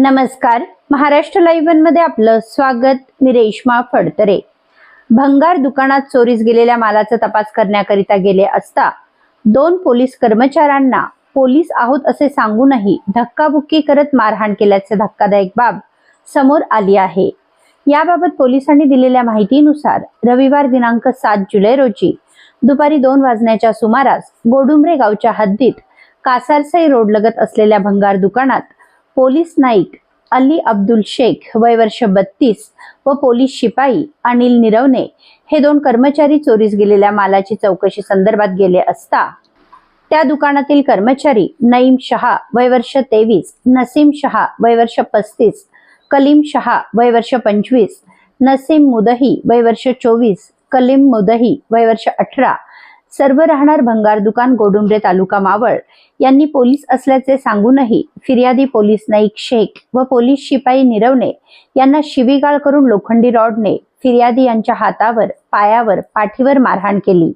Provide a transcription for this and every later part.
नमस्कार. महाराष्ट्र लाईव्हमध्ये आपलं स्वागत. मी रेश्मा फडतरे. भंगार दुकानात चोरीस गेलेल्या मालाचा तपास करण्याकरिता गेले असता दोन पोलीस कर्मचाऱ्यांना पोलीस आहोत असे सांगूनही धक्काबुक्की करत मारहाण केल्याचे धक्कादायक बाब समोर आली आहे. याबाबत पोलिसांनी दिलेल्या माहितीनुसार रविवार दिनांक सात जुलै रोजी दुपारी दोन वाजण्याच्या सुमारास गोडुंबरे गावच्या हद्दीत कासारसाई रोड लगत असलेल्या भंगार दुकानात पोलीस नाईक अली अब्दुल शेख वय वर्ष बत्तीस व पोलीस शिपाई अनिल निरवणे हे दोन कर्मचारी चोरीस गेलेल्या मालाची चौकशी संदर्भात गेले असता त्या दुकानातील कर्मचारी नईम शहा वय वर्ष तेवीस नसीम शहा वय वर्ष पस्तीस कलीम शहा वय वर्ष पंचवीस नसीम मुदही वय वर्ष चोवीस कलीम मुदही वय वर्ष अठरा सर्व राहणार भंगार दुकान गोडुंबरे तालुका मावळ. यांनी पोलीस असल्याचे सांगूनही फिर्यादी पोलीस नाईक शेख व पोलीस शिपाई निरवणे यांना शिवीगाळ करून लोखंडी रॉडने फिर्यादी यांच्या हातावर पायावर पाठीवर मारहाण केली.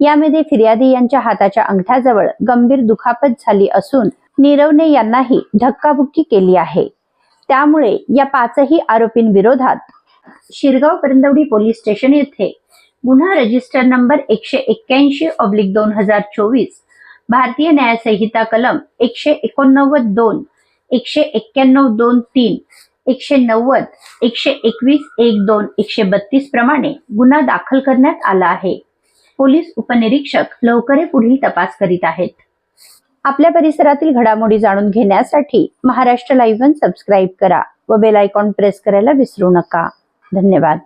यामध्ये फिर्यादी यांच्या हाताच्या अंगठ्याजवळ गंभीर दुखापत झाली असून निरवणे यांनाही धक्काबुक्की केली आहे. त्यामुळे या पाचही आरोपींविरोधात शिरगाव करंदवडी पोलीस स्टेशन येथे गुन्हा रजिस्टर नंबर एकशे एक्क्याऐंशी ऑब्लिक दोन हजार चोवीस. भारतीय न्यायसंहिता कलम एकशे एकोणनव्वद दोन एकशे एक्क्याण्णव दोन तीन एकशे नव्वद एकशे एकवीस एक दोन एकशे बत्तीस प्रमाणे गुन्हा दाखल करण्यात आला आहे. पोलीस उपनिरीक्षक लवकरे पुढील तपास करीत आहेत. आपल्या परिसरातील घडामोडी जाणून घेण्यासाठी महाराष्ट्र लाईव्ह वन सबस्क्राईब करा व बेल आयकॉन प्रेस करायला विसरू नका. धन्यवाद.